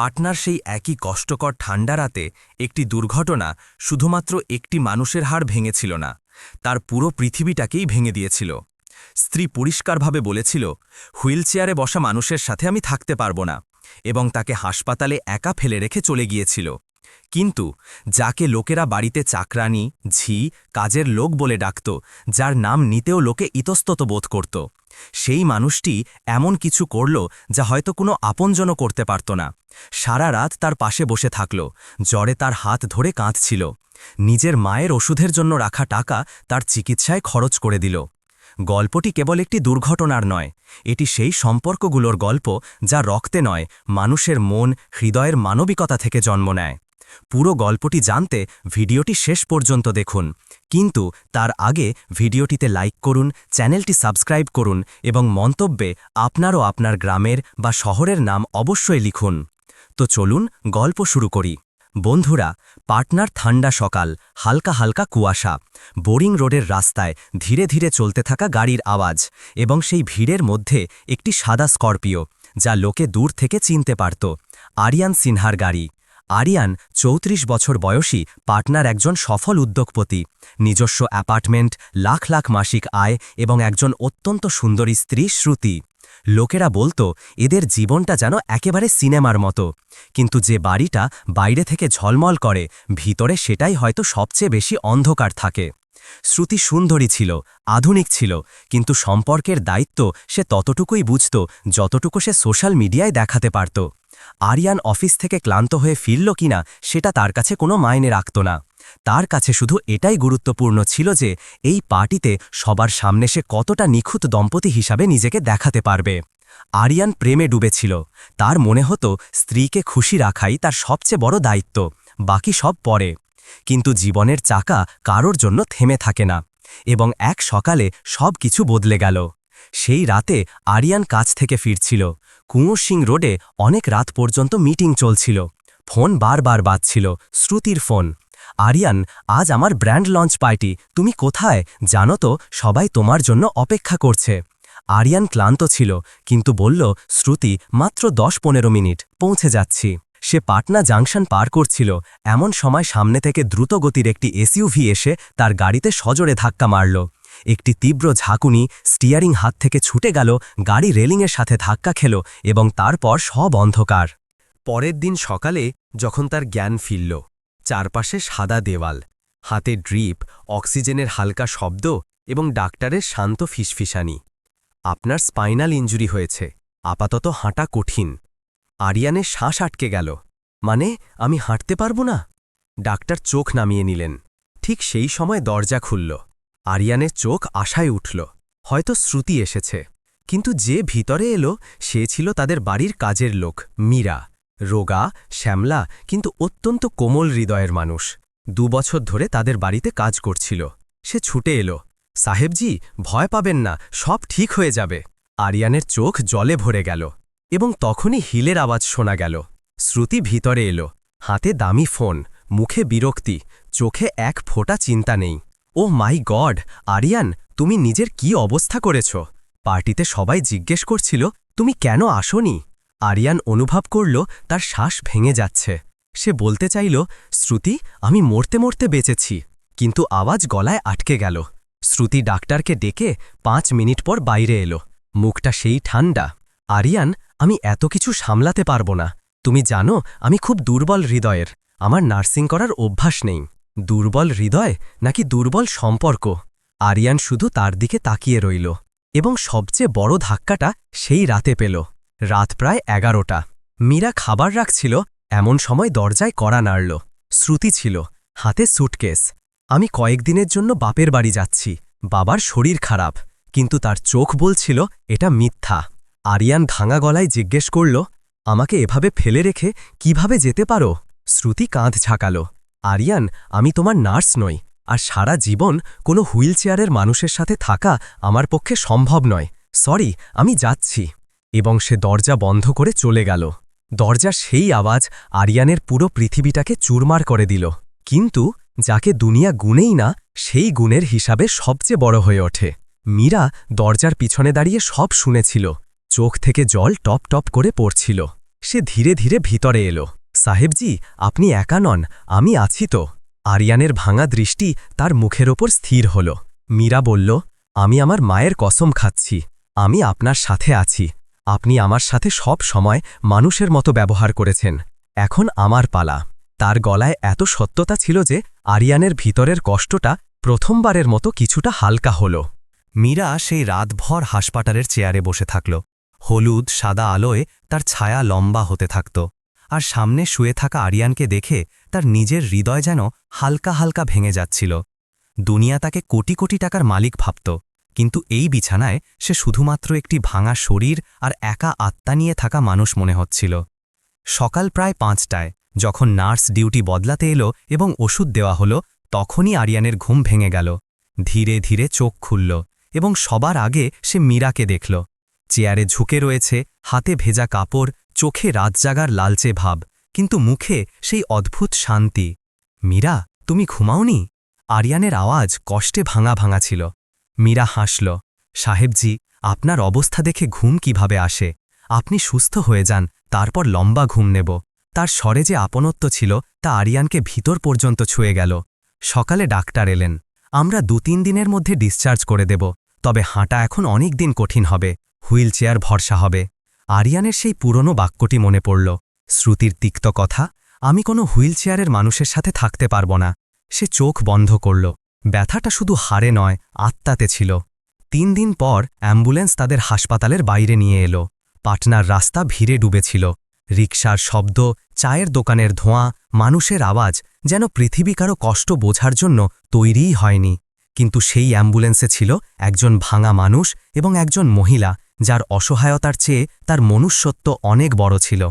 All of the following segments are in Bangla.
পাটনার সেই একই কষ্টকর ঠান্ডা রাতে একটি দুর্ঘটনা শুধুমাত্র একটি মানুষের হাড় ভেঙেছিল না, তার পুরো পৃথিবীটাকেই ভেঙে দিয়েছিল। স্ত্রী পরিষ্কারভাবে বলেছিল, হুইলচেয়ারে বসা মানুষের সাথে আমি থাকতে পারব না। এবং তাকে হাসপাতালে একা ফেলে রেখে চলে গিয়েছিল। কিন্তু যাকে লোকেরা বাড়িতে চাকরানি ঝি, কাজের লোক বলে ডাকত, যার নাম নিতেও লোকে ইতস্তত বোধ করত। সেই মানুষটি এমন কিছু করল যা হয়তো কোনো আপনজনও করতে পারত না। সারা রাত তার পাশে বসে থাকল, জ্বরে তার হাত ধরে কাঁদছিল। নিজের মায়ের ওষুধের জন্য রাখা টাকা তার চিকিৎসায় খরচ করে দিল। গল্পটি কেবল একটি দুর্ঘটনার নয়, এটি সেই সম্পর্কগুলোর গল্প যা রক্তে নয়, মানুষের মন, হৃদয়ের মানবিকতা থেকে জন্ম নেয়। পুরো গল্পটি জানতে ভিডিওটি শেষ পর্যন্ত দেখুন। কিন্তু তার আগে ভিডিওটিতে লাইক করুন, চ্যানেলটি সাবস্ক্রাইব করুন এবং মন্তব্যে আপনারও আপনার গ্রামের বা শহরের নাম অবশ্যই লিখুন। তো চলুন গল্প শুরু করি। বন্ধুরা, পাটনার ঠান্ডা সকাল, হালকা হালকা কুয়াশা। বোরিং রোডের রাস্তায় ধীরে ধীরে চলতে থাকা গাড়ির আওয়াজ এবং সেই ভিড়ের মধ্যে একটি সাদা স্করপিও, যা লোকে দূর থেকে চিনতে পারত। আরিয়ান সিনহার গাড়ি। আরিয়ান চৌত্রিশ বছর বয়সী পাটনার একজন সফল উদ্যোগপতি। নিজস্ব অ্যাপার্টমেন্ট, লাখ লাখ মাসিক আয় এবং একজন অত্যন্ত সুন্দরী স্ত্রী শ্রুতি। লোকেরা বলতো, এদের জীবনটা যেন একেবারে সিনেমার মতো। কিন্তু যে বাড়িটা বাইরে থেকে ঝলমল করে, ভিতরে সেটাই হয়তো সবচেয়ে বেশি অন্ধকার থাকে। শ্রুতি সুন্দরী ছিল, আধুনিক ছিল, কিন্তু সম্পর্কের দায়িত্ব সে ততটুকুই বুঝত, যতটুকু সে সোশ্যাল মিডিয়ায় দেখাতে পারত। আরিয়ান অফিস থেকে ক্লান্ত হয়ে ফিরল কিনা সেটা তার কাছে কোনো মায়নে রাখত না। তার কাছে শুধু এটাই গুরুত্বপূর্ণ ছিল যে, এই পার্টিতে সবার সামনে সে কতটা নিখুঁত দম্পতি হিসাবে নিজেকে দেখাতে পারবে। আরিয়ান প্রেমে ডুবেছিল। তার মনে হতো, স্ত্রীকে খুশি রাখাই তার সবচেয়ে বড় দায়িত্ব, বাকি সব পরে। কিন্তু জীবনের চাকা কারোর জন্য থেমে থাকে না এবং এক সকালে সব কিছু বদলে গেল। সেই রাতে আরিয়ান কাছ থেকে ফিরছিল। কুঁয়ো সিং রোডে অনেক রাত পর্যন্ত মিটিং চলছিল। ফোন বারবার বাজছিল, শ্রুতির ফোন। আরিয়ান, আজ আমার ব্র্যান্ড লঞ্চ পার্টি, তুমি কোথায়? জানো তো, সবাই তোমার জন্য অপেক্ষা করছে। আরিয়ান ক্লান্ত ছিল, কিন্তু বলল, শ্রুতি, মাত্র দশ পনেরো মিনিট, পৌঁছে যাচ্ছি। সে পাটনা জাংশন পার করছিল। এমন সময় সামনে থেকে দ্রুতগতির একটি এসইউভি এসে তার গাড়িতে সজোরে ধাক্কা মারল। একটি তীব্র ঝাঁকুনি স্টিয়ারিং হাত থেকে ছুটে গেল, গাড়ি রেলিংয়ের সাথে ধাক্কা খেল এবং তারপর সব অন্ধকার। পরের দিন সকালে যখন তার জ্ঞান ফিরল, চারপাশে সাদা দেওয়াল, হাতে ড্রিপ, অক্সিজেনের হালকা শব্দ এবং ডাক্তারের শান্ত ফিসফিসানি। আপনার স্পাইনাল ইঞ্জুরি হয়েছে, আপাতত হাঁটা কঠিন। আরিয়ানের শ্বাস আটকে গেল মানে আমি হাঁটতে পারব না? ডাক্তার চোখ নামিয়ে নিলেন, ঠিক সেই সময় দরজা খুলল। আরিয়ানের চোখ আশায় উঠল। হয়তো শ্রুতি এসেছে। কিন্তু যে ভিতরে এলো, সে ছিল তাদের বাড়ির কাজের লোক, মীরা। রোগা, শ্যামলা, কিন্তু অত্যন্ত কোমল হৃদয়ের মানুষ। দুবছর ধরে তাদের বাড়িতে কাজ করছিল। সে ছুটে এলো। সাহেবজি, ভয় পাবেন না, সব ঠিক হয়ে যাবে। আরিয়ানের চোখ জলে ভরে গেল এবং তখনই হিলের আওয়াজ শোনা গেল। শ্রুতি ভিতরে এলো। হাতে দামি ফোন, মুখে বিরক্তি, চোখে এক ফোঁটা চিন্তা নেই। ও মাই গড, আরিয়ান, তুমি নিজের কি অবস্থা করেছ? পার্টিতে সবাই জিজ্ঞেস করছিল, তুমি কেন আসনি? আরিয়ান অনুভব করল, তার শ্বাস ভেঙে যাচ্ছে। সে বলতে চাইল, শ্রুতি, আমি মরতে মরতে বেঁচেছি। কিন্তু আওয়াজ গলায় আটকে গেল। শ্রুতি ডাক্তারকে ডেকে পাঁচ মিনিট পর বাইরে এলো। মুখটা সেই ঠান্ডা। আরিয়ান, আমি এত কিছু সামলাতে পারব না। তুমি জানো, আমি খুব দুর্বল হৃদয়ের। আমার নার্সিং করার অভ্যাস নেই। দুর্বল হৃদয় নাকি দুর্বল সম্পর্ক? আরিয়ান শুধু তার দিকে তাকিয়ে রইল, এবং সবচেয়ে বড় ধাক্কাটা সেই রাতে পেল। রাত প্রায় এগারোটা। মীরা খাবার রাখছিল, এমন সময় দরজায় কড়া নাড়ল। শ্রুতি ছিল, হাতে সুটকেস। আমি কয়েকদিনের জন্য বাপের বাড়ি যাচ্ছি, বাবার শরীর খারাপ, কিন্তু তার চোখ বলছিল, এটা মিথ্যা। আরিয়ান ভাঙা গলায় জিজ্ঞেস করল, আমাকে এভাবে ফেলে রেখে কীভাবে যেতে পারো? শ্রুতি কাঁধ ঝাঁকাল আরিয়ান, আমি তোমার নার্স নই, আর সারা জীবন কোনো হুইল চেয়ারের মানুষের সাথে থাকা আমার পক্ষে সম্ভব নয়। সরি, আমি যাচ্ছি। এবং সে দরজা বন্ধ করে চলে গেল। দরজা সেই আওয়াজ আরিয়ানের পুরো পৃথিবীটাকে চুরমার করে দিল। কিন্তু যাকে দুনিয়া গুণেই না, সেই গুণের হিসাবে সবচেয়ে বড় হয়ে ওঠে। মীরা দরজার পিছনে দাঁড়িয়ে সব শুনেছিল। চোখ থেকে জল টপ টপ করে পড়ছিল। সে ধীরে ধীরে ভিতরে এলো। সাহেবজি, আপনি একা নন, আমি আছি তো। আরিয়ানের ভাঙা দৃষ্টি তার মুখের ওপর স্থির হল। মীরা বলল, আমি আমার মায়ের কসম খাচ্ছি। আমি আপনার সাথে আছি। আপনি আমার সাথে সব সময় মানুষের মতো ব্যবহার করেছেন। এখন আমার পালা। তার গলায় এত সত্যতা ছিল যে আরিয়ানের ভিতরের কষ্টটা প্রথমবারের মতো কিছুটা হালকা হল। মীরা সেই রাতভর হাসপাতালের চেয়ারে বসে থাকল। হলুদ, সাদা আলোয় তার ছায়া লম্বা হতে থাকত। আর সামনে শুয়ে থাকা আরিয়ানকে দেখে তার নিজের হৃদয় যেন হালকা হালকা ভেঙে যাচ্ছিল। দুনিয়া তাকে কোটি কোটি টাকার মালিক ভাবত, কিন্তু এই বিছানায় সে শুধুমাত্র একটি ভাঙা শরীর আর একা আত্মা নিয়ে থাকা মানুষ মনে হচ্ছিল। সকাল প্রায় পাঁচটায়, যখন নার্স ডিউটি বদলাতে এলো এবং ওষুধ দেওয়া হলো, তখনই আরিয়ানের ঘুম ভেঙে গেল। ধীরে ধীরে চোখ খুলল এবং সবার আগে সে মীরাকে দেখল। চেয়ারে ঝুঁকে রয়েছে, হাতে ভেজা কাপড় চোখে রাতজাগার লালচে ভাব, কিন্তু মুখে সেই অদ্ভুত শান্তি। মীরা, তুমি ঘুমাওনি? আরিয়ানের আওয়াজ কষ্টে ভাঙা ভাঙা ছিল। মীরা হাসল, সাহেবজি, আপনার অবস্থা দেখে ঘুম কীভাবে আসে? আপনি সুস্থ হয়ে যান, তারপর লম্বা ঘুম নেব। তার স্বরে যে আপনত্ব ছিল, তা আরিয়ানকে ভিতর পর্যন্ত ছুঁয়ে গেল। সকালে ডাক্তার এলেন। আমরা দু তিন দিনের মধ্যে ডিসচার্জ করে দেব, তবে হাঁটা এখন অনেক দিন কঠিন হবে। হুইল চেয়ার ভরসা হবে। আরিয়ানের সেই পুরনো বাক্যটি মনে পড়ল, শ্রুতির তিক্ত কথা, আমি কোনো হুইল চেয়ারের মানুষের সাথে থাকতে পারব না। সে চোখ বন্ধ করল। ব্যথাটা শুধু হাড়ে নয়, আত্মাতে ছিল। তিন দিন পর অ্যাম্বুলেন্স তাদের হাসপাতালের বাইরে নিয়ে এলো। পাটনার রাস্তা ভিড়ে ডুবেছিল। রিকশার শব্দ, চায়ের দোকানের ধোঁয়া, মানুষের আওয়াজ যেন পৃথিবী কারও কষ্ট বোঝার জন্য তৈরিই হয়নি। কিন্তু সেই অ্যাম্বুলেন্সে ছিল একজন ভাঙা মানুষ এবং একজন মহিলা, যার অসহায়তার চেয়ে তার মনুষ্যত্ব অনেক বড় ছিল।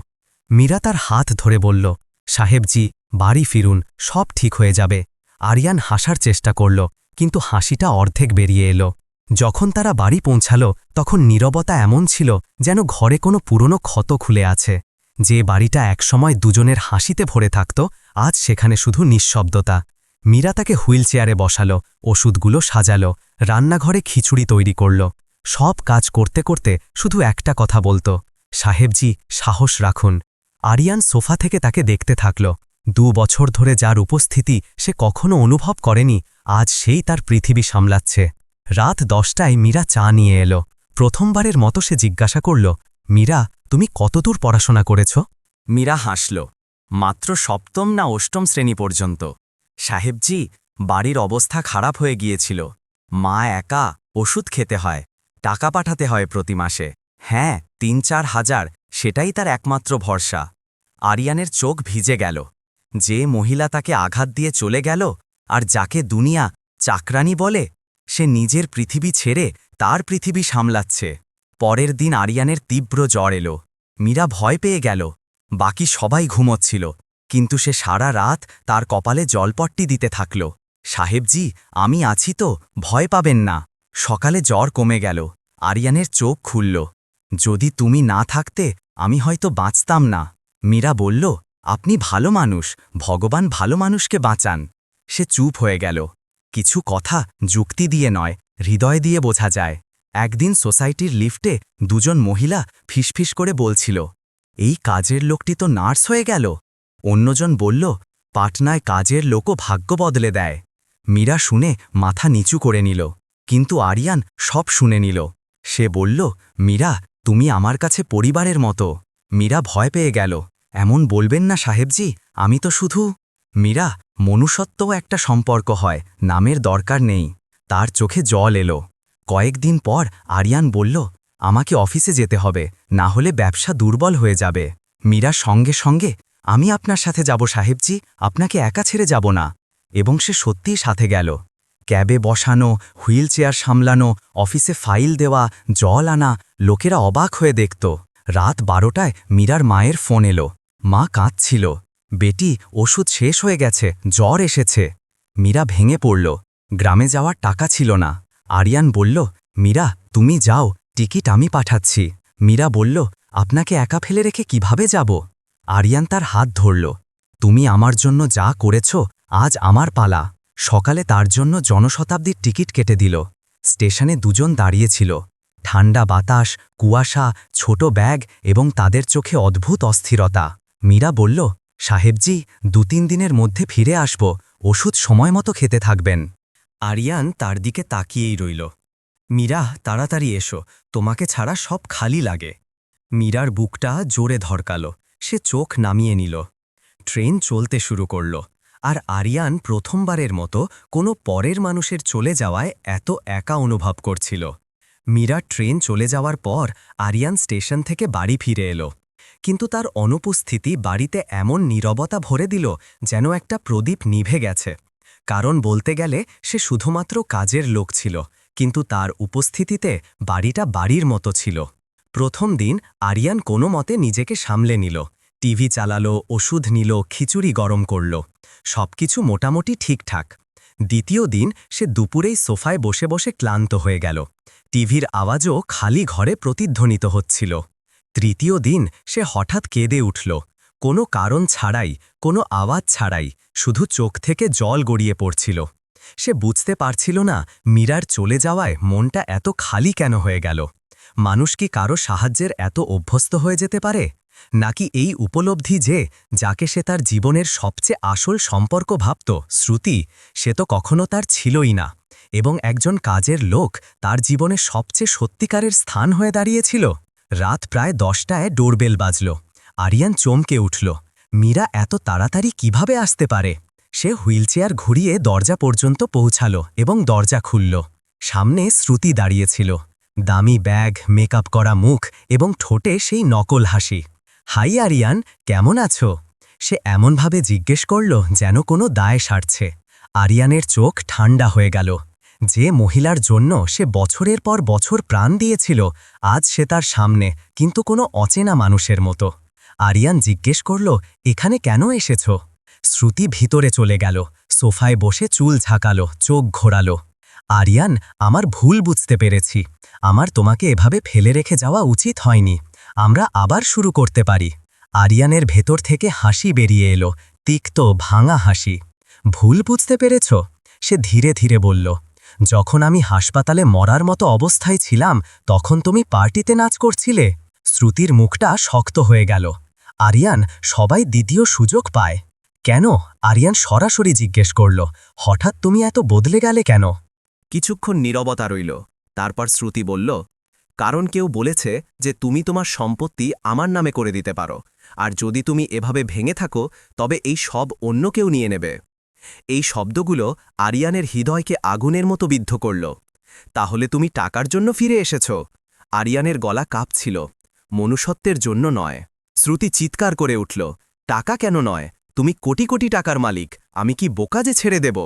মীরা তার হাত ধরে বলল, সাহেবজি, বাড়ি ফিরুন, সব ঠিক হয়ে যাবে। আরিয়ান হাসার চেষ্টা করল, কিন্তু হাসিটা অর্ধেক বেরিয়ে এলো। যখন তারা বাড়ি পৌঁছাল, তখন নীরবতা এমন ছিল যেন ঘরে কোনো পুরনো ক্ষত খুলে আছে। যে বাড়িটা একসময় দুজনের হাসিতে ভরে থাকত, আজ সেখানে শুধু নিঃশব্দতা। মীরা তাকে হুইল চেয়ারে বসালো, ওষুধগুলো সাজালো, রান্নাঘরে খিচুড়ি তৈরি করল। সব কাজ করতে করতে শুধু একটা কথা বলতো, সাহেবজি, সাহস রাখুন। আরিয়ান সোফা থেকে তাকে দেখতে থাকল। দু বছর ধরে যার উপস্থিতি সে কখনো অনুভব করেনি, আজ সেই তার পৃথিবী সামলাচ্ছে। রাত দশটায় মীরা চা নিয়ে এলো। প্রথমবারের মতো সে জিজ্ঞাসা করল, মীরা, তুমি কতদূর পড়াশোনা করেছ? মীরা হাসল, মাত্র সপ্তম না অষ্টম শ্রেণি পর্যন্ত। সাহেবজি, বাড়ির অবস্থা খারাপ হয়ে গিয়েছিল। মা একা, ওষুধ খেতে হয়, টাকা পাঠাতে হয় প্রতি মাসে। হ্যাঁ তিন চার হাজার, সেটাই তার একমাত্র ভরসা। আরিয়ানের চোখ ভিজে গেল। যে মহিলা তাকে আঘাত দিয়ে চলে গেল, আর যাকে দুনিয়া, চাকরানি বলে, সে নিজের পৃথিবী ছেড়ে তার পৃথিবী সামলাচ্ছে। পরের দিন আরিয়ানের তীব্র জ্বর এলো। মীরা ভয় পেয়ে গেল। বাকি সবাই ঘুমোচ্ছিল। কিন্তু সে সারা রাত তার কপালে জলপট্টি দিতে থাকল। সাহেবজি, আমি আছি তো, ভয় পাবেন না। সকালে জ্বর কমে গেল। আরিয়ানের চোখ খুলল। যদি তুমি না থাকতে, আমি হয়তো বাঁচতাম না। মীরা বলল, আপনি ভালো মানুষ, ভগবান ভালো মানুষকে বাঁচান। সে চুপ হয়ে গেল। কিছু কথা যুক্তি দিয়ে নয়, হৃদয় দিয়ে বোঝা যায়। একদিন সোসাইটির লিফটে দুজন মহিলা ফিসফিস করে বলছিল, এই কাজের লোকটি তো নার্স হয়ে গেল। অন্যজন বলল, পাটনায় কাজের লোকও ভাগ্য বদলে দেয়। মীরা শুনে মাথা নিচু করে নিল, কিন্তু আরিয়ান সব শুনে নিল। সে বলল, মীরা, তুমি আমার কাছে পরিবারের মতো। মীরা ভয় পেয়ে গেল। এমন বলবেন না সাহেবজি, আমি তো শুধু মীরা, মনুষ্যত্বও একটা সম্পর্ক হয়, নামের দরকার নেই। তার চোখে জল এলো। কয়েকদিন পর আরিয়ান বলল, আমাকে অফিসে যেতে হবে, না হলে ব্যবসা দুর্বল হয়ে যাবে। মীরা সঙ্গে সঙ্গে আমি আপনার সাথে যাব সাহেবজি, আপনাকে একা ছেড়ে যাব না। এবং সে সত্যিই সাথে গেল। ক্যাবে বসানো হুইল চেয়ার সামলানো, অফিসে ফাইল দেওয়া, জল আনা, লোকেরা অবাক হয়ে দেখত। রাত বারোটায় মীরার মায়ের ফোন এলো। মা কাঁদছিল। বেটি, ওষুধ শেষ হয়ে গেছে, জ্বর এসেছে। মীরা ভেঙে পড়ল। গ্রামে যাওয়ার টাকা ছিল না। আরিয়ান বলল, মীরা, তুমি যাও, টিকিট আমি পাঠাচ্ছি। মীরা বলল, আপনাকে একা ফেলে রেখে কীভাবে যাব? আরিয়ান তার হাত ধরল। তুমি আমার জন্য যা করেছ, আজ আমার পালা। সকালে তার জন্য জনশতাব্দীর টিকিট কেটে দিল। স্টেশনে দুজন দাঁড়িয়েছিল। ঠান্ডা বাতাস, কুয়াশা, ছোট ব্যাগ এবং তাদের চোখে অদ্ভুত অস্থিরতা। মীরা বলল, সাহেবজি দু তিন দিনের মধ্যে ফিরে আসব। ওষুধ সময় মতো খেতে থাকবেন। আরিয়ান তার দিকে তাকিয়েই রইল। মীরা, তাড়াতাড়ি এসো। তোমাকে ছাড়া সব খালি লাগে। মীরার বুকটা জোরে ধরকাল। সে চোখ নামিয়ে নিল। ট্রেন চলতে শুরু করল। আর আরিয়ান প্রথমবারের মতো কোনো পরের মানুষের চলে যাওয়ায় এত একা অনুভব করছিল। মীরা ট্রেন চলে যাওয়ার পর আরিয়ান স্টেশন থেকে বাড়ি ফিরে এলো। কিন্তু তার অনুপস্থিতি বাড়িতে এমন নীরবতা ভরে দিল যেন একটা প্রদীপ নিভে গেছে। কারণ বলতে গেলে সে শুধুমাত্র কাজের লোক ছিল, কিন্তু তার উপস্থিতিতে বাড়িটা বাড়ির মতো ছিল। প্রথম দিন আরিয়ান কোনো মতে নিজেকে সামলে নিল, টিভি চালালো, ওষুধ নিল, খিচুড়ি গরম করল, সবকিছু মোটামুটি ঠিকঠাক। দ্বিতীয় দিন সে দুপুরেই সোফায় বসে বসে ক্লান্ত হয়ে গেল। টিভির আওয়াজও খালি ঘরে প্রতিধ্বনিত হচ্ছিল। তৃতীয় দিন সে হঠাৎ কেঁদে উঠল, কোনো কারণ ছাড়াই, কোনো আওয়াজ ছাড়াই, শুধু চোখ থেকে জল গড়িয়ে পড়ছিল। সে বুঝতে পারছিল না, মীরার চলে যাওয়ায় মনটা এত খালি কেন হয়ে গেল। মানুষ কি কারও সাহায্যের এত অভ্যস্ত হয়ে যেতে পারে? নাকি এই উপলব্ধি যে, যাকে সে তার জীবনের সবচেয়ে আসল সম্পর্ক ভাবত, শ্রুতি, সে তো কখনো তার ছিলই না। এবং একজন কাজের লোক তার জীবনে সবচেয়ে সত্যিকারের স্থান হয়ে দাঁড়িয়েছিল। রাত প্রায় দশটায় ডোরবেল বাজল। আরিয়ান চমকে উঠল। মীরা এত তাড়াতাড়ি কীভাবে আসতে পারে? সে হুইলচেয়ার ঘুরিয়ে দরজা পর্যন্ত পৌঁছাল এবং দরজা খুলল। সামনে শ্রুতি দাঁড়িয়েছিল দামি ব্যাগ, মেকআপ করা মুখ এবং ঠোঁটে সেই নকল হাসি। হাই, আরিয়ান, কেমন আছো? সে এমনভাবে জিজ্ঞেস করল যেন কোনো দায় সারছে। আরিয়ানের চোখ ঠান্ডা হয়ে গেল। যে মহিলার জন্য সে বছরের পর বছর প্রাণ দিয়েছিল, আজ সে তার সামনে, কিন্তু কোনো অচেনা মানুষের মতো। আরিয়ান জিজ্ঞেস করল, এখানে কেন এসেছ? শ্রুতি ভিতরে চলে গেল। সোফায় বসে চুল ঝাঁকালো, চোখ ঘোরালো। আরিয়ান, আমার ভুল বুঝতে পেরেছি। আমার তোমাকে এভাবে ফেলে রেখে যাওয়া উচিত হয়নি। আমরা আবার শুরু করতে পারি। আরিয়ানের ভেতর থেকে হাসি বেরিয়ে এলো, তিক্ত, ভাঙা হাসি। ভুল বুঝতে পেরেছ? সে ধীরে ধীরে বলল, যখন আমি হাসপাতালে মরার মতো অবস্থায় ছিলাম, তখন তুমি পার্টিতে নাচ করছিলে। শ্রুতির মুখটা শক্ত হয়ে গেল। আরিয়ান, সবাই দ্বিতীয় সুযোগ পায়। কেন? আরিয়ান সরাসরি জিজ্ঞেস করল, হঠাৎ তুমি এত বদলে গেলে কেন? কিছুক্ষণ নীরবতা রইল। তারপর শ্রুতি বলল, কারণ কেউ বলেছে যে তুমি তোমার সম্পত্তি আমার নামে করে দিতে পারো, আর যদি তুমি এভাবে ভেঙে থাকো, তবে এই সব অন্য কেউ নিয়ে নেবে। এই শব্দগুলো আরিয়ানের হৃদয়কে আগুনের মতো বিদ্ধ করল। তাহলে তুমি টাকার জন্য ফিরে এসেছ। আরিয়ানের গলা কাঁপছিল। মনুষ্যত্বের জন্য নয়। শ্রুতি চিৎকার করে উঠল, টাকা কেন নয়? তুমি কোটি কোটি টাকার মালিক। আমি কি বোকা যে ছেড়ে দেব?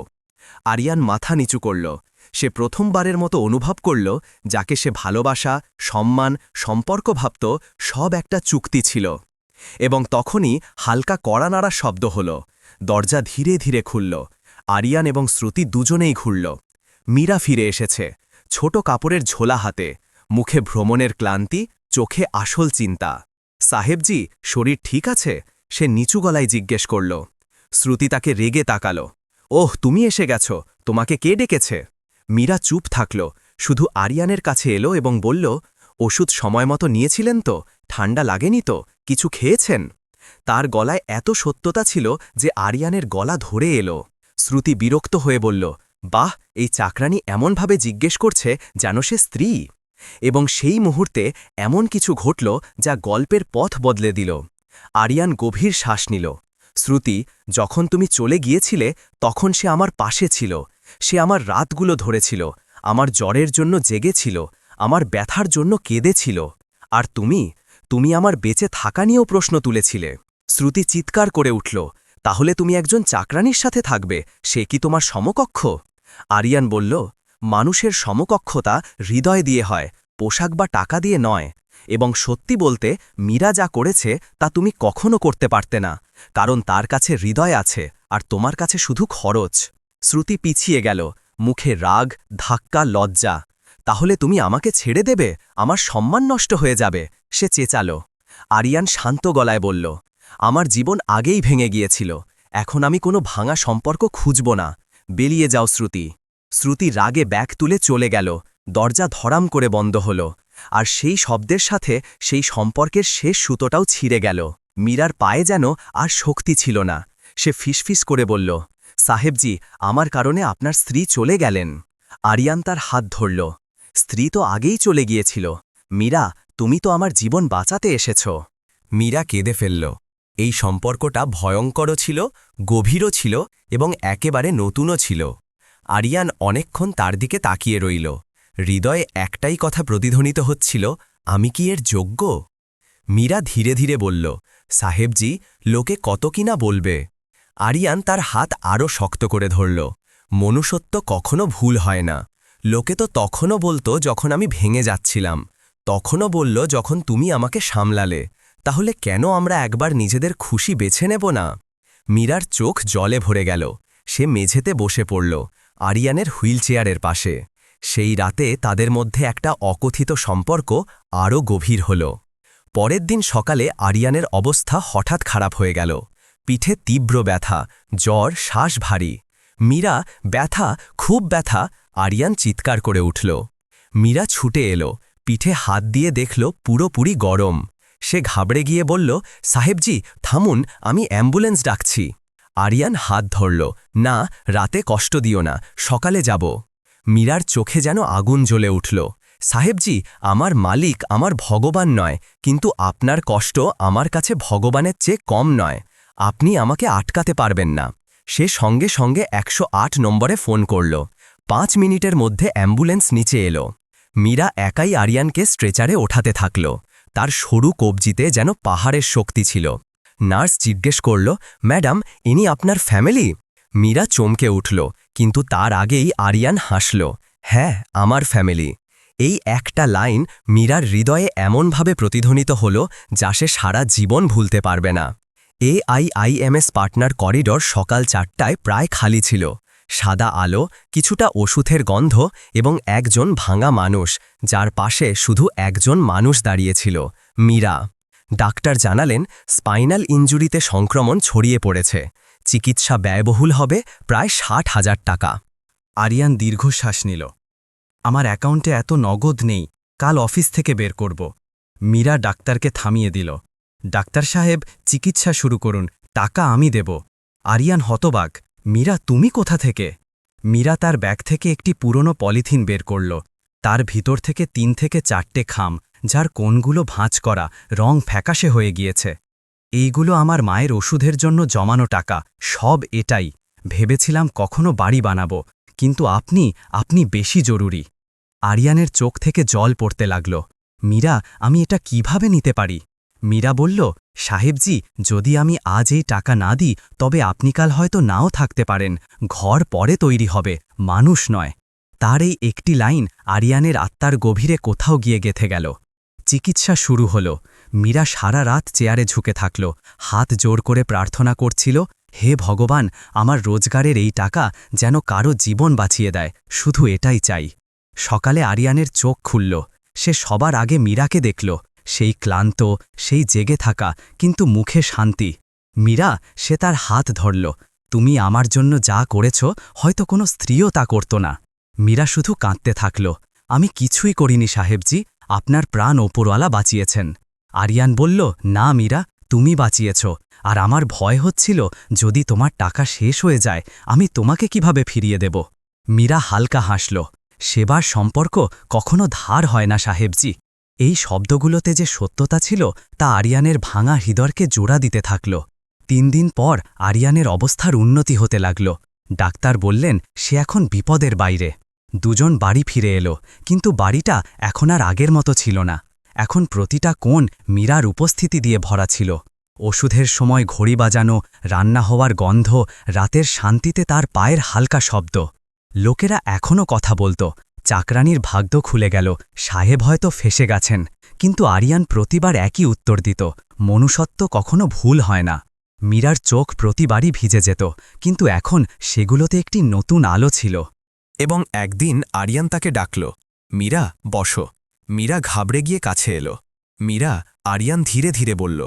আরিয়ান মাথা নিচু করল। সে প্রথমবারের মতো অনুভব করল যাকে সে ভালোবাসা, সম্মান, সম্পর্ক ভাবত সব একটা চুক্তি ছিল। এবং তখনই হালকা কড়া নাড়া শব্দ হল। দরজা ধীরে ধীরে খুলল। আরিয়ান এবং শ্রুতি দুজনেই ঘুরল। মীরা ফিরে এসেছে। ছোট কাপড়ের ঝোলা হাতে। মুখে ভ্রমণের ক্লান্তি, চোখে আসল চিন্তা। সাহেবজি, শরীর ঠিক আছে? সে নিচু গলায় জিজ্ঞেস করল। শ্রুতি তাকে রেগে তাকাল। ওহ, তুমি এসে গেছ। তোমাকে কে ডেকেছে? মীরা চুপ থাকল। শুধু আরিয়ানের কাছে এলো এবং বলল, ওষুধ সময় মতো নিয়েছিলেন তো? ঠান্ডা লাগেনি তো? কিছু খেয়েছেন? তার গলায় এত সত্যতা ছিল যে আরিয়ানের গলা ধরে এলো। শ্রুতি বিরক্ত হয়ে বলল, বাহ, এই চাকরানি এমনভাবে জিজ্ঞেস করছে যেন সে স্ত্রী। এবং সেই মুহূর্তে এমন কিছু ঘটল যা গল্পের পথ বদলে দিল। আরিয়ান গভীর শ্বাস নিল। শ্রুতি, যখন তুমি চলে গিয়েছিলে, তখন সে আমার পাশে ছিল। সে আমার রাতগুলো ধরেছিল, আমার জ্বরের জন্য জেগেছিল, আমার ব্যথার জন্য কেঁদেছিল। আর তুমি তুমি আমার বেঁচে থাকা নিয়েও প্রশ্ন তুলেছিলে। শ্রুতি চিৎকার করে উঠল, তাহলে তুমি একজন চাকরানির সাথে থাকবে, সে কি তোমার সমকক্ষ? আরিয়ান বলল, মানুষের সমকক্ষতা হৃদয় দিয়ে হয়, পোশাক বা টাকা দিয়ে নয়। এবং সত্যি বলতে, মীরা যা করেছে, তা তুমি কখনো করতে পারতে না, কারণ তার কাছে হৃদয় আছে, আর তোমার কাছে শুধু খরচ। শ্রুতি পিছিয়ে গেল, মুখে রাগ, ধাক্কা, লজ্জা। তাহলে তুমি আমাকে ছেড়ে দেবে? আমার সম্মান নষ্ট হয়ে যাবে। সে চেঁচাল। আরিয়ান শান্ত গলায় বলল, আমার জীবন আগেই ভেঙে গিয়েছিল। এখন আমি কোনো ভাঙা সম্পর্ক খুঁজব না। বেরিয়ে যাও শ্রুতি। শ্রুতি রাগে ব্যাগ তুলে চলে গেল। দরজা ধরাম করে বন্ধ হল। আর সেই শব্দের সাথে সেই সম্পর্কের শেষ সুতোটাও ছিঁড়ে গেল। মীরার পায়ে যেন আর শক্তি ছিল না। সে ফিসফিস করে বলল সাহেবজি, আমার কারণে আপনার স্ত্রী চলে গেলেন। আরিয়ান তার হাত ধরল। স্ত্রী তো আগেই চলে গিয়েছিল। মীরা, তুমি তো আমার জীবন বাঁচাতে এসেছ। মীরা কেঁদে ফেলল। এই সম্পর্কটা ভয়ঙ্করও ছিল, গভীরও ছিল এবং একেবারে নতুনও ছিল। আরিয়ান অনেকক্ষণ তার দিকে তাকিয়ে রইল। হৃদয়ে একটাই কথা প্রতিধ্বনিত হচ্ছিল, আমি কি এর যোগ্য? মীরা ধীরে ধীরে বলল, সাহেবজি, লোকে কত কিনা বলবে? আরিয়ান তার হাত আরও শক্ত করে ধরল। মনুষ্যত্ব কখনো ভুল হয় না। লোকে তো তখনও বলতো যখন আমি ভেঙে যাচ্ছিলাম। তখনও বলল যখন তুমি আমাকে সামলালে, তাহলে কেন আমরা একবার নিজেদের খুশি বেছে নেব না? মীরার চোখ জলে ভরে গেল। সে মেঝেতে বসে পড়ল, আরিয়ানের হুইলচেয়ারের পাশে। সেই রাতে তাদের মধ্যে একটা অকথিত সম্পর্ক আরও গভীর হল। পরের দিন সকালে আরিয়ানের অবস্থা হঠাৎ খারাপ হয়ে গেল। পিঠে তীব্র ব্যথা, জ্বর, শ্বাস ভারী। মীরা, ব্যথা, খুব ব্যথা, আরিয়ান চিৎকার করে উঠল। মীরা ছুটে এলো, পিঠে হাত দিয়ে দেখল পুরোপুরি গরম। সে ঘাবড়ে গিয়ে বলল, সাহেবজি, থামুন, আমি অ্যাম্বুলেন্স ডাকছি। আরিয়ান হাত ধরল, না, রাতে কষ্ট দিও না, সকালে যাব। মীরার চোখে যেন আগুন জ্বলে উঠল, সাহেবজি, আমার মালিক আমার ভগবান নয়, কিন্তু আপনার কষ্ট আমার কাছে ভগবানের চেয়ে কম নয়। আপনি আমাকে আটকাতে পারবেন না। সে সঙ্গে সঙ্গে একশো আট নম্বরে ফোন করল। পাঁচ মিনিটের মধ্যে অ্যাম্বুলেন্স নিচে এলো। মীরা একাই আরিয়ানকে স্ট্রেচারে ওঠাতে থাকল। তার সরু কবজিতে যেন পাহাড়ের শক্তি ছিল। নার্স জিজ্ঞেস করল, ম্যাডাম, ইনি আপনার ফ্যামিলি? মীরা চমকে উঠল, কিন্তু তার আগেই আরিয়ান হাসল হ্যাঁ আমার ফ্যামিলি। এই একটা লাইন মীরার হৃদয়ে এমনভাবে প্রতিধ্বনিত হল যা সে সারা জীবন ভুলতে পারবে না। এআইআইএমএস পার্টনার করিডর সকাল চারটায় প্রায় খালি ছিল। সাদা আলো, কিছুটা ওষুধের গন্ধ এবং একজন ভাঙা মানুষ, যার পাশে শুধু একজন মানুষ দাঁড়িয়েছিল মীরা। ডাক্তার জানালেন, স্পাইনাল ইঞ্জুরিতে সংক্রমণ ছড়িয়ে পড়েছে। চিকিৎসা ব্যয়বহুল হবে প্রায় ষাট হাজার টাকা। আরিয়ান দীর্ঘশ্বাস নিল। আমার অ্যাকাউন্টে এত নগদ নেই, কাল অফিস থেকে বের করব। মীরা ডাক্তারকে থামিয়ে দিল। ডাক্তার সাহেব চিকিৎসা শুরু করুন, টাকা আমি দেব। আরিয়ান হতবাক, মীরা তুমি কোথা থেকে? মীরা তার ব্যাগ থেকে একটি পুরনো পলিথিন বের করল। তার ভিতর থেকে তিন থেকে চারটে খাম, যার কোনগুলো ভাঁজ করা, রং ফ্যাকাশে হয়ে গিয়েছে। এইগুলো আমার মায়ের ওষুধের জন্য জমানো টাকা, সব এটাই। ভেবেছিলাম কখনো বাড়ি বানাবো, কিন্তু আপনি আপনি বেশি জরুরি। আরিয়ানের চোখ থেকে জল পড়তে লাগল। মীরা, আমি এটা কীভাবে নিতে পারি? মীরা বলল, সাহেবজি, যদি আমি আজ এই টাকা না দিই, তবে আপনি কাল হয়তো নাও থাকতে পারেন। ঘর পরে তৈরি হবে, মানুষ নয়। তার এই একটি লাইন আরিয়ানের আত্মার গভীরে কোথাও গিয়ে গেথে গেল। চিকিৎসা শুরু হল। মীরা সারা রাত চেয়ারে ঝুঁকে থাকল, হাত জোর করে প্রার্থনা করছিল, হে ভগবান, আমার রোজগারের এই টাকা যেন কারও জীবন বাঁচিয়ে দেয়, শুধু এটাই চাই। সকালে আরিয়ানের চোখ খুলল। সে সবার আগে মীরাকে দেখল। সেই ক্লান্ত, সেই জেগে থাকা, কিন্তু মুখে শান্তি। মীরা, সে তার হাত ধরল। তুমি আমার জন্য যা করেছ, হয়তো কোনো স্ত্রীও তা করত না। মীরা শুধু কাঁদতে থাকল। আমি কিছুই করিনি, সাহেবজি। আপনার প্রাণ ওপরওয়ালা বাঁচিয়েছেন। আরিয়ান বলল, না মীরা, তুমি বাঁচিয়েছ। আর আমার ভয় হচ্ছিল, যদি তোমার টাকা শেষ হয়ে যায়, আমি তোমাকে কীভাবে ফিরিয়ে দেব? মীরা হালকা হাসল। সেবার সম্পর্ক কখনো ধার হয় না, সাহেবজি। এই শব্দগুলোতে যে সত্যতা ছিল, তা আরিয়ানের ভাঙা হৃদয়কে জোড়া দিতে থাকল। তিন দিন পর আরিয়ানের অবস্থার উন্নতি হতে লাগল। ডাক্তার বললেন, সে এখন বিপদের বাইরে। দুজন বাড়ি ফিরে এলো, কিন্তু বাড়িটা এখন আর আগের মতো ছিল না। এখন প্রতিটা কোণ মীরার উপস্থিতি দিয়ে ভরা ছিল। ওষুধের সময় ঘড়ি বাজানো, রান্না হওয়ার গন্ধ, রাতের শান্তিতে তার পায়ের হালকা শব্দ। লোকেরা এখনও কথা বলতো চাকরানির ভাগ্য খুলে গেল। সাহেব হয়তো ফেসে গেছেন, কিন্তু আরিয়ান প্রতিবার একই উত্তর দিত, মনুষ্যত্ব কখনো ভুল হয় না। মীরার চোখ প্রতিবারই ভিজে যেত, কিন্তু এখন সেগুলোতে একটি নতুন আলো ছিল। এবং একদিন আরিয়ান তাকে ডাকল, মীরা, বসো। মীরা ঘাবড়ে গিয়ে কাছে এলো। মীরা, আরিয়ান ধীরে ধীরে বলল,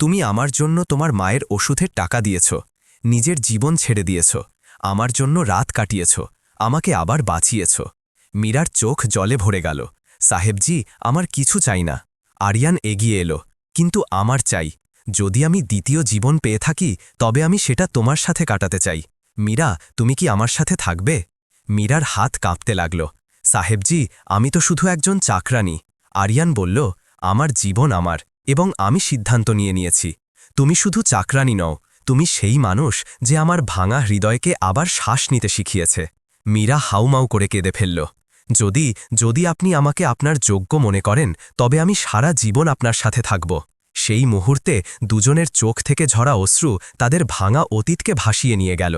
তুমি আমার জন্য তোমার মায়ের ওষুধের টাকা দিয়েছ, নিজের জীবন ছেড়ে দিয়েছ, আমার জন্য রাত কাটিয়েছ, আমাকে আবার বাঁচিয়েছ। মীরার চোখ জলে ভরে গেল। সাহেবজি, আমার কিছু চাই না। আরিয়ান এগিয়ে এলো। কিন্তু আমার চাই। যদি আমি দ্বিতীয় জীবন পেয়ে থাকি, তবে আমি সেটা তোমার সাথে কাটাতে চাই। মীরা, তুমি কি আমার সাথে থাকবে? মীরার হাত কাঁপতে লাগল। সাহেবজি, আমি তো শুধু একজন চাকরানি। আরিয়ান বলল, আমার জীবন আমার, এবং আমি সিদ্ধান্ত নিয়ে নিয়েছি। তুমি শুধু চাকরানি নও, তুমি সেই মানুষ যে আমার ভাঙা হৃদয়কে আবার শ্বাস নিতে শিখিয়েছে। মীরা হাউমাউ করে কেঁদে ফেলল। যদি যদি আপনি আমাকে আপনার যোগ্য মনে করেন, তবে আমি সারা জীবন আপনার সাথে থাকব। সেই মুহূর্তে দুজনের চোখ থেকে ঝরা অশ্রু তাদের ভাঙা অতীতকে ভাসিয়ে নিয়ে গেল।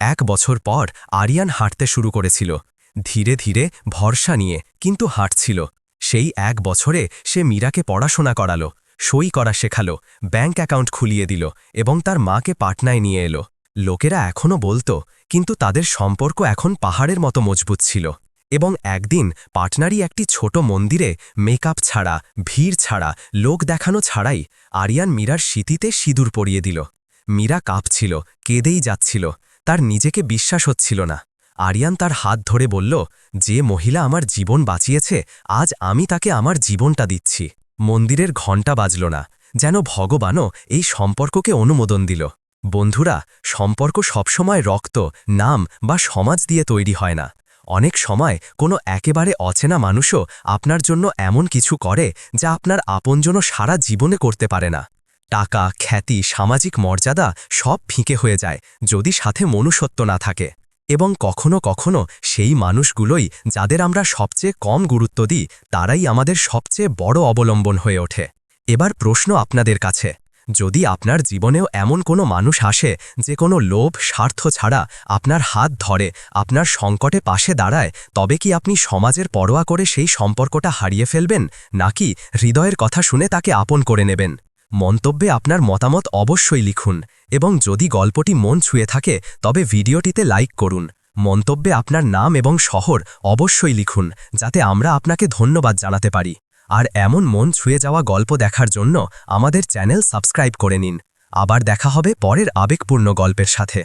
এক বছর পর আরিয়ান হাঁটতে শুরু করেছিল। ধীরে ধীরে ভরসা নিয়ে কিন্তু হাঁটছিল। সেই এক বছরে সে মীরাকে পড়াশোনা করালো, সই করা শেখালো ব্যাঙ্ক অ্যাকাউন্ট খুলিয়ে দিল এবং তার মাকে পাটনায় নিয়ে এলো। লোকেরা এখনও বলতো, কিন্তু তাদের সম্পর্ক এখন পাহাড়ের মতো মজবুত ছিল। এবং একদিন পাটনারই একটি ছোট মন্দিরে মেকআপ ছাড়া, ভিড় ছাড়া, লোক দেখানো ছাড়াই আরিয়ান মীরার স্মৃতিতে সিঁদুর পরিয়ে দিল। মীরা কাঁপছিল, কেঁদেই যাচ্ছিল, তার নিজেকে বিশ্বাস হচ্ছিল না। আরিয়ান তার হাত ধরে বলল, যে মহিলা আমার জীবন বাঁচিয়েছে, আজ আমি তাকে আমার জীবনটা দিচ্ছি। মন্দিরের ঘণ্টা বাজল না, যেন ভগবানও এই সম্পর্ককে অনুমোদন দিল। বন্ধুরা, সম্পর্ক সবসময় রক্ত, নাম বা সমাজ দিয়ে তৈরি হয় না। অনেক সময় কোনো একেবারে অচেনা মানুষও আপনার জন্য এমন কিছু করে যা আপনার আপনজনও সারা জীবনে করতে পারে না। টাকা, খ্যাতি, সামাজিক মর্যাদা সব ফিঁকে হয়ে যায় যদি সাথে মনুষ্যত্ব না থাকে। এবং কখনো কখনো সেই মানুষগুলোই যাদের আমরা সবচেয়ে কম গুরুত্ব দিই, তারাই আমাদের সবচেয়ে বড় অবলম্বন হয়ে ওঠে। এবার প্রশ্ন আপনাদের কাছে। যদি আপনার জীবনেও এমন কোনো মানুষ আসে যে কোনো লোভ, স্বার্থ ছাড়া আপনার হাত ধরে, আপনার সংকটে পাশে দাঁড়ায়, তবে কি আপনি সমাজের পরোয়া করে সেই সম্পর্কটা হারিয়ে ফেলবেন? নাকি হৃদয়ের কথা শুনে তাকে আপন করে নেবেন? মন্তব্যে আপনার মতামত অবশ্যই লিখুন এবং যদি গল্পটি মন ছুঁয়ে থাকে, তবে ভিডিওটিতে লাইক করুন। মন্তব্যে আপনার নাম এবং শহর অবশ্যই লিখুন, যাতে আমরা আপনাকে ধন্যবাদ জানাতে পারি। আর এমন মন ছুঁয়ে যাওয়া গল্প দেখার জন্য আমাদের চ্যানেল সাবস্ক্রাইব করে নিন। আবার দেখা হবে পরের আবেগপূর্ণ গল্পের সাথে।